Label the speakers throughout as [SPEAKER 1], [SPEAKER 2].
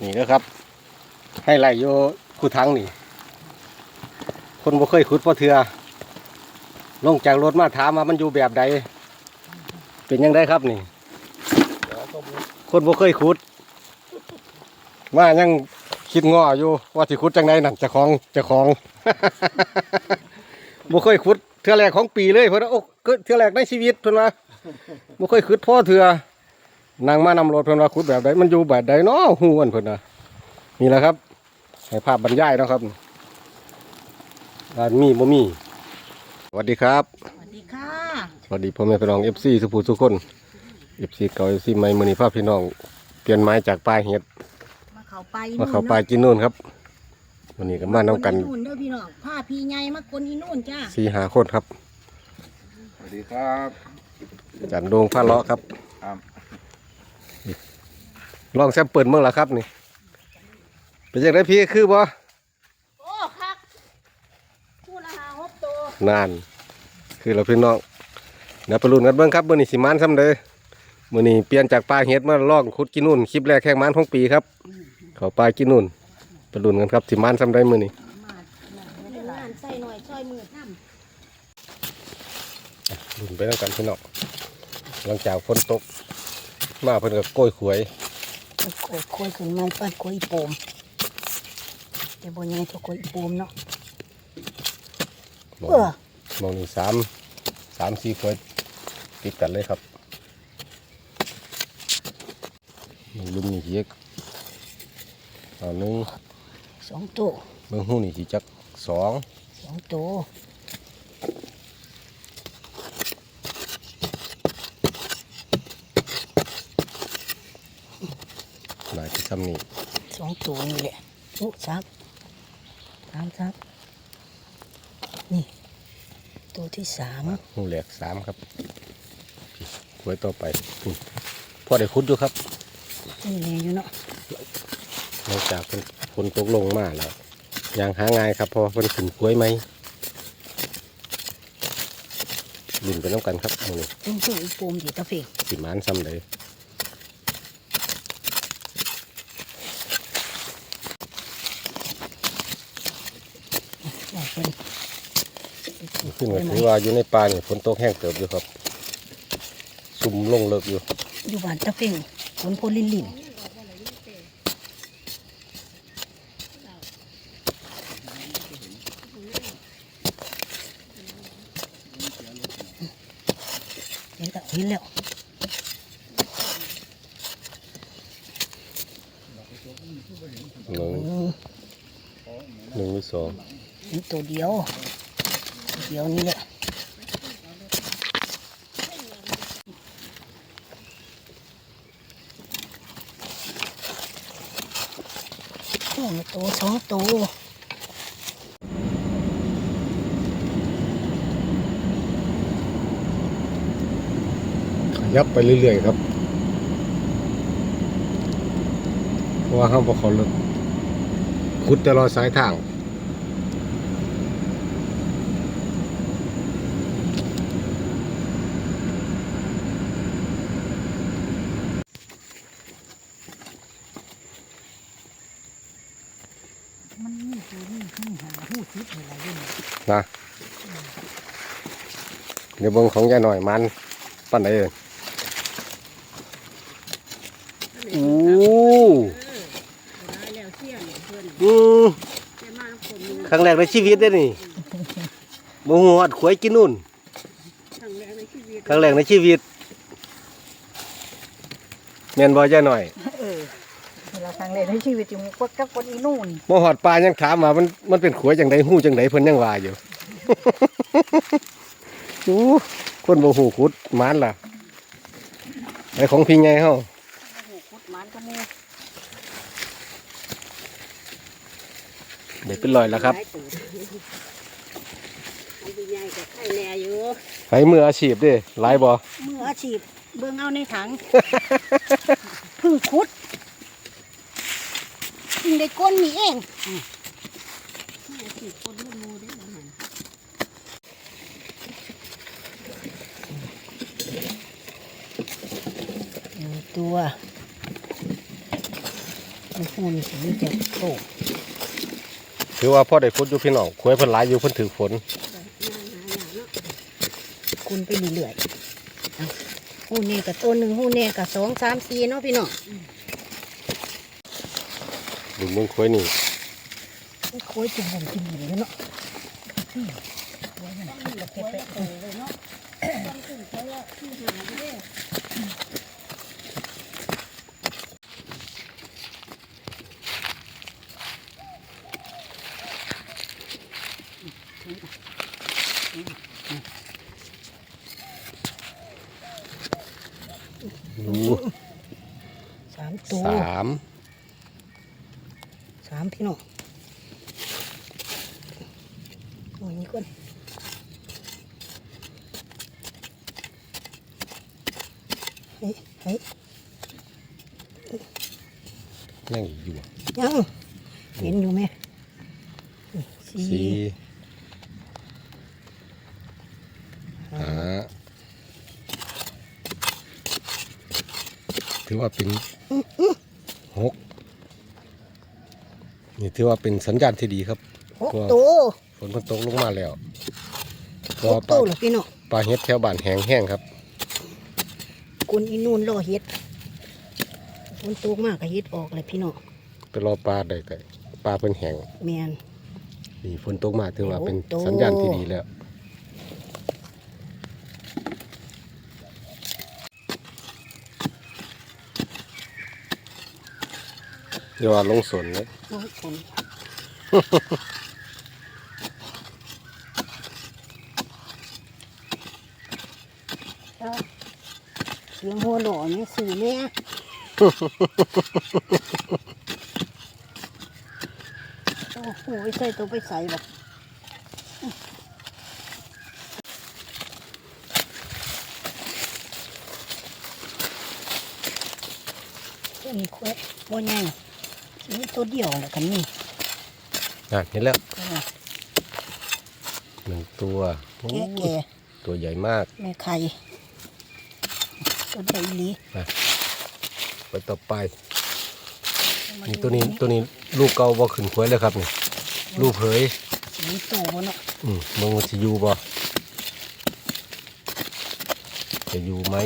[SPEAKER 1] นี่นะครับ ให้ไหลโยคูทั้งนี่ คนบ่เคยขุดพ่อเถือลงจากรถมาถามว่ามันอยู่แบบใดเป็นยังไงครับนี่ คนบ่เคยขุดว่ายังคิดง้ออยู่ว่าสิขุดจังไดนั่นจะของจะของบ่เคยขุดเทื่อแรกของปีเลยเพิ่นว่าโอ้เกิดเทื่อแรกในชีวิตเพิ่นว่าบ่เคยขุดพ่อเถือ นั่งมานำรถเพิ่นว่าขุดแบบใดมันอยู่แบบใดเนาะฮู้อันเพิ่นน่ะนี่แหละครับให้ภาพบรรยายเนาะครับว่ามีบ่มีสวัสดีครับ
[SPEAKER 2] สวัสดีค่ะ
[SPEAKER 1] สวัสดีพ่อแม่พี่น้อง FC สุภูทุกคน FC เก่า FC ใหม่มื้อนี้พาพี่น้องเปลี่ยนไม้จากปลายเห็ด
[SPEAKER 2] มาเขาไป
[SPEAKER 1] มาเข้าปลายกินนู่นครับวันนี้ก็มานํกัน
[SPEAKER 2] นู่นเด้อพี่น้องผ้าพี่ใหญ่มากคนอีนู่นจ้า
[SPEAKER 1] สี่หาคนครับ
[SPEAKER 3] สวัสดีครับ
[SPEAKER 1] อาจารย์โดงผ้าเลาะครับ
[SPEAKER 3] ครับ
[SPEAKER 1] ลองแซมเปิลเมื่อละครับนี่ เป็นยังไงพี่คือบ่
[SPEAKER 2] โอ้คักพูดละหาหกตัวนา
[SPEAKER 1] น คือเราพี่น้องเดี๋ยวไปลุ้นกันเบิ่งครับมื้อนี้สิมานซ้ำเด้อมื้อนี้เปลี่ยนจากปลาเห็ดมาลองขุดกินนู่นคลิปแรกแข่งมันของปีครับเขาปลากินนู่นไปลุ้นกันครับสิมานซ้ำได้มื้อนี้
[SPEAKER 2] มาเดี๋ยวงานใส่หน่อยช่อยมือน้
[SPEAKER 1] ลุ้นไปแล้วกันพี่น้องหลังจากฝนตกมาเพิ่นก็โกยขวยำ
[SPEAKER 2] โคยโคยขึ้นมาปั้นโคยโปมเดี๋ยวบนยังจะโคยโปมเนาะ
[SPEAKER 1] มอง
[SPEAKER 2] เออ
[SPEAKER 1] มองนี่สามสามสี่ขวยติดกันเลยครับมันลุ่มนี่ทีกเอาหนึ่ง
[SPEAKER 2] สองตัว
[SPEAKER 1] เบิ่งหูนี่ทีจักสอง
[SPEAKER 2] สองตัว
[SPEAKER 1] หลายที่ซ้ำนี่
[SPEAKER 2] สองตัวนี่แหละอู้ซักสามซักนี่ ตัวที่สาม
[SPEAKER 1] หูแหลกสามครับพี่ขวยต่อไปอืมพอได้คุดอยู่ครับ
[SPEAKER 2] นี่เลยอยู่เนาะ
[SPEAKER 1] หลังจากฝนฝนตกลงมาแล้วยางหาง่ายครับเพอเพิ่นขึ้นขวยไหมลุ่นไปน้ำกันครับมื้อนี้
[SPEAKER 2] ต้องโคยโปมดีตะเฟง
[SPEAKER 1] สิมานซ้ำเลย
[SPEAKER 2] บอกเป็น
[SPEAKER 1] ขึ้นก็ถือว่าอยู่ในป่านี่ฝนตกแห้งเติบอยู่ครับซุ่มลงเลิกอยู่
[SPEAKER 2] อยู่บ้านตะเฟงฝนโพลินลินเห็นแล้วเห็นแล้ว
[SPEAKER 1] หนึ่ง
[SPEAKER 2] อืม
[SPEAKER 1] หนึ่งหรือสอง
[SPEAKER 2] เห็นตัวเดียว ขียวนี่แหละโอ้ตัวสองตัว
[SPEAKER 1] ขยับไปเรื่อยๆครับ เพราะว่าห้ามพอเขาเลิกขุดแต่รอสายทาง
[SPEAKER 2] มันมีตัวนี้ขึ้นหาหูทิพย์อะไรอยู่ นะ
[SPEAKER 1] เดี๋ยวเบิ่งของยายหน่อยมันปั้นไหนเอ่ยโอ้
[SPEAKER 2] อื
[SPEAKER 1] ม
[SPEAKER 2] ค
[SPEAKER 1] รั้งแรกในชีวิตเด้นี่โมโหดขวยกินนู่นครั้งแรกในชีวิตเมียนบอยายหน่อย
[SPEAKER 2] เออเวลาครั้ งแรกในชีวิตอยู่กับกับคนอีนู่น
[SPEAKER 1] โมหอดปลายังถามมามันมันเป็นขวยจังไดหู้จังไดเพิ่นยังว่าอยู่โอ้คนบ่หูขุดหมันล่ะไอของพี่ไงเฮา
[SPEAKER 2] โอ้โหคุดหมันก็มู
[SPEAKER 1] เดี๋ยวเป็นรอยแล้วครับ
[SPEAKER 2] มันเป็นใหญ่กับไข่แน่อยู่
[SPEAKER 1] ไผมืออาชีพเด้หลายบ่
[SPEAKER 2] มืออาชีพเบิ่งเอาในถังเพึ่งคุดเพึ่ งได้ก้นมีเองมืออาชีพคนละมูได้แล้วมันหนึ่งตัวมันหูนี่สิมีแต่โต
[SPEAKER 1] ถือว่าพ่อได้ขุดอยู่พี่น้องคุยเพิ่นหลายอยู่เพิ่นถือฝน
[SPEAKER 2] คุณไปเรื่อยๆเอาหูนี่กับตัวหนึ่งหูนี่กับสองสามสี่เนาะพี่น้อง
[SPEAKER 1] ดูมึงคุยนี่
[SPEAKER 2] โค้ยจุ่มผมกินอยู่เลยเนาะอืมโอ้ยมันคิดแล้วแค่แปะเลยเนาะ
[SPEAKER 1] ดู
[SPEAKER 2] สามตัว
[SPEAKER 1] สาม
[SPEAKER 2] สาม พี่น้องโอ้ยนี่ก่อนเฮ้ยเฮ้ย
[SPEAKER 1] ยังอีกอยู่
[SPEAKER 2] ยังเห็นอยู่ไหมนี่สี่
[SPEAKER 1] สี่ห้าถือว่าเป็นหก นี่ถือว่าเป็นสัญญาณที่ดีครับ
[SPEAKER 2] หกตัว
[SPEAKER 1] ฝนมันตกลงมาแล้ว
[SPEAKER 2] ห
[SPEAKER 1] ก็
[SPEAKER 2] ก
[SPEAKER 1] ปลา
[SPEAKER 2] ตัวเหรอพี่น้อง
[SPEAKER 1] ปลาเฮ็ดแถวบ้านแห้งแห้งครับ
[SPEAKER 2] กุนอีนูนรอเฮ็ดฝนตกมากก็เฮ็ดออกเลยพี่น้อง
[SPEAKER 1] ไปรอปลาได้แต่ปลาเพิ่นแห้ง
[SPEAKER 2] แมน
[SPEAKER 1] นี่ฝนตกมาถือว่าเป็น
[SPEAKER 2] โอ้โต
[SPEAKER 1] สัญญาณที่ดีแล้ว เดี๋ยวว่าลงสนเลย
[SPEAKER 2] โอ้ยฝนเสียงหัวหล่อนี่สื่อเนี่ยโอ้โหใส่ตัวไปใส่แบบตัวนี้คุยบ่ใหญ่ มีตัวเดียวแหละกันนี่
[SPEAKER 1] อะเห็นแล้ว
[SPEAKER 2] ก็
[SPEAKER 1] หนึ่งตัวโอ้
[SPEAKER 2] แก่แก่
[SPEAKER 1] ตัวใหญ่มาก
[SPEAKER 2] แม่ไข่ตัวใหญ่อีหลี
[SPEAKER 1] ไปต่อไปนี่ตัวนี้ตัวนี้ลูกเก่าบ่ขึ้นควยเลยครับนี่ลูกเผย
[SPEAKER 2] สีโตบ่เนาะ
[SPEAKER 1] อืมมึงว่าสิอยู่บ่จะอยู่ไหม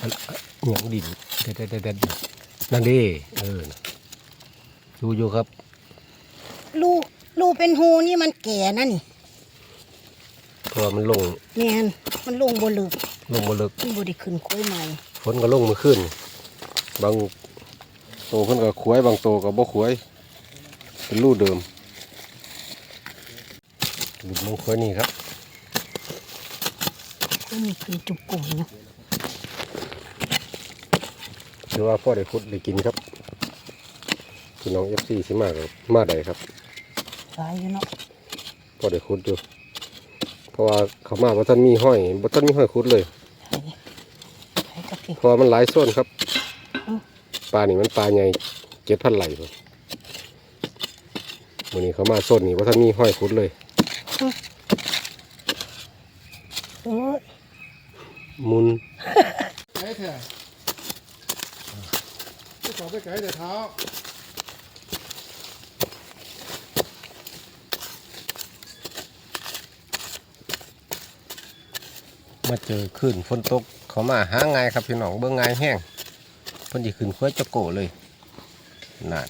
[SPEAKER 1] อันอันเหนียงดิน เด็ดเด็ดเด็ดนั่นดิเออน่ะอยู่อยู่ครับ
[SPEAKER 2] ลูกลูกเป็นหูนี่มันแก่นะนี่
[SPEAKER 1] เพราะว่ามันลง
[SPEAKER 2] แม่นมันลงบ่ลึก
[SPEAKER 1] ลงมาเลิก
[SPEAKER 2] มันบ่ได้ขึ้นค่อยใหม่
[SPEAKER 1] ฝนก็ลงมาขึ้น บางโตเพิ่นก็ขวยบางโตก็บ่ขวย เป็นรูเดิมหลุดลงขวยนี่ครับ
[SPEAKER 2] ก็มีขึ้นจุกกลุ่มเนาะ
[SPEAKER 1] ถือว่าพ่อได้ขุดได้กินครับพี่น้องเอฟซีสิมาครับมาได้ครับ
[SPEAKER 2] สายอยู่เนาะ
[SPEAKER 1] พ่อได้ขุดอยู่เพราะว่าเขามาบ่ทันมีห้อยบ่ทันมีห้อยขุดเลย
[SPEAKER 2] ไห้ไห้กับพี่
[SPEAKER 1] เพราะว่ามันหลายส่วนครับ
[SPEAKER 2] อืม
[SPEAKER 1] ปลานี่มันปลาใหญ่เจ็ดพันไหลเลยวันนี้เขามาส่วนนี้บ่ทันมีห้อยขุดเลย
[SPEAKER 2] โอ้ย
[SPEAKER 1] มุน
[SPEAKER 3] ไก่แท้ที่ ต่อไปไก่แต่เท้า
[SPEAKER 1] มาเจอขึ้นฝนตกเขามาหาง่ายครับพี่น้องเบิ่งง่ายแห้งเพิ่นสิขึ้นควายจะโกเลยนั่น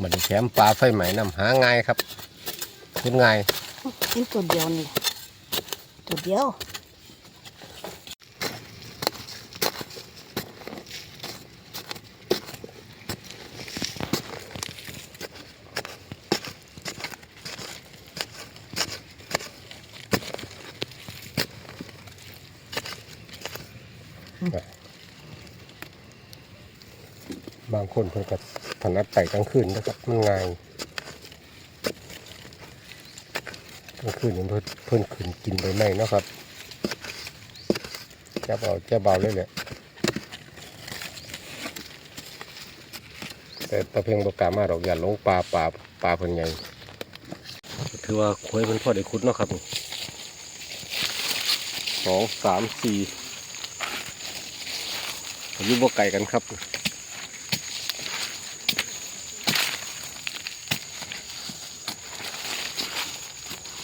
[SPEAKER 1] มันแถมปลาไฟไหมนำหาง่ายครับขึ้นง่าย
[SPEAKER 2] เห็นตัวเดียวนี่ตัวเดียว
[SPEAKER 1] บางคนเพิ่นก็ถนัดไต่กลางคืนนะครับมันง่ายกลางคืนนี่เพิ่นเพิ่นขึ้นกินใบไม้นะครับจะเบาจะเบาเลยแหละแต่ตะเพียงบกามาดอกอย่าลงปลาปลาปลาเพิ่นใหญ่ถือว่าควยเพิ่นพอได้ขุดเนาะครับสองสามสี่ อยู่บ่ไกลกันครับ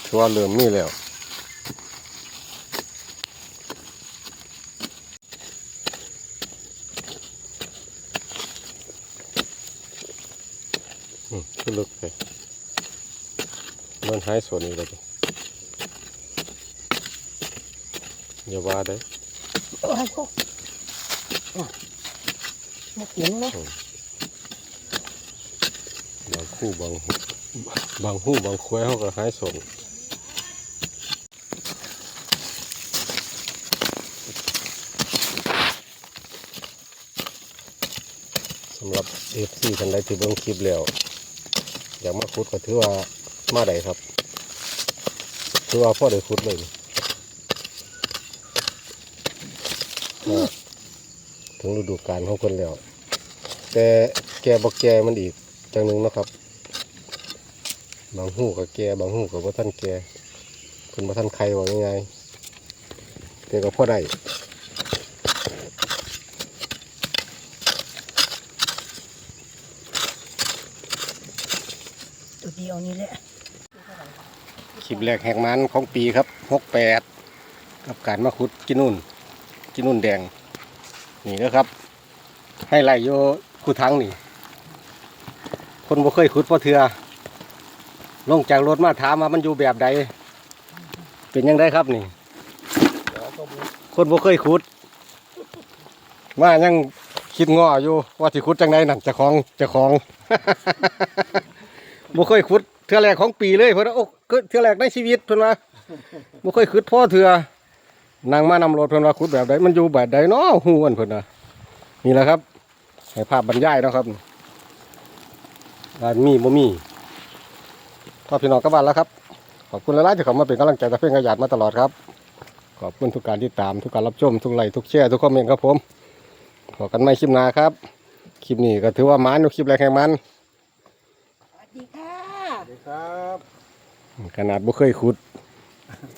[SPEAKER 1] ชัวาเริ่มมีแล้วอืมขึ้นลึกไปมันหายส่วนนี้แล้วดิอย่าว่าได้
[SPEAKER 2] โอ้ยโอ้ มาเขียนเนาะ
[SPEAKER 1] บางคู่บางบางหูบางควายเขาก็หายส่วนสำหรับเอฟซีท่านใดที่เบิ่งคลิปแล้ว อยากมาขุดก็ถือว่ามาได้ครับ ถือว่าพ่อได้ขุดเลย งฤดูกาลของคนแล้ว แต่แกบอกแกมันอีกจังหนึ่งเนาะครับ บางหูกับแกบางหูกับว่าท่านแกเป็นว่าท่านใครว่ายังไงแต่ก็พ่อได้
[SPEAKER 2] ตัวเดียวนี่แหละ
[SPEAKER 1] คลิปแรกแหกมันของปีครับหกแปดกับการมาขุดกินนุ่นกินนุ่นแดง นี่นะครับ ให้ไหลโยคูทั้งนี่ คนบ่เคยขุดพ่อเถือลงจากรถมาถามว่ามันอยู่แบบใด เป็นยังไงครับนี่ คนบ่เคยขุดมายังคิดง้ออยู่ว่าสิขุดจังไดนั่นจะของจะของ บ่เคยขุดเทื่อแรกของปีเลยเพิ่นว่าโอ้เกิดเทื่อแรกในชีวิตเพิ่นว่าบ่เคยขุดพ่อเทื่อ นางมานำรถเพิ่นว่าขุดแบบใดมันอยู่แบบใดเนาะฮู้อันเพิ่นน่ะนี่แหละครับให้ภาพบรรยายเนาะครับว่ามีบ่มีพ่อพี่น้องกลับบ้านแล้วครับ ขอบคุณหลายๆที่เข้ามาเป็นกำลังใจกับเพื่อนขยันมาตลอดครับ ขอบคุณทุกการติดตาม ทุกการรับชม ทุกไลค์ทุกแชร์ทุกคอมเมนต์ครับผมขอกันไม่คลิปหน้าครับ คลิปนี้ก็ถือว่ามันอยู่คลิปแรกแห่งมัน
[SPEAKER 2] สวัสดีค่ะ
[SPEAKER 3] สวัสดีครับ
[SPEAKER 1] ขนาดบ่เคยขุดขอ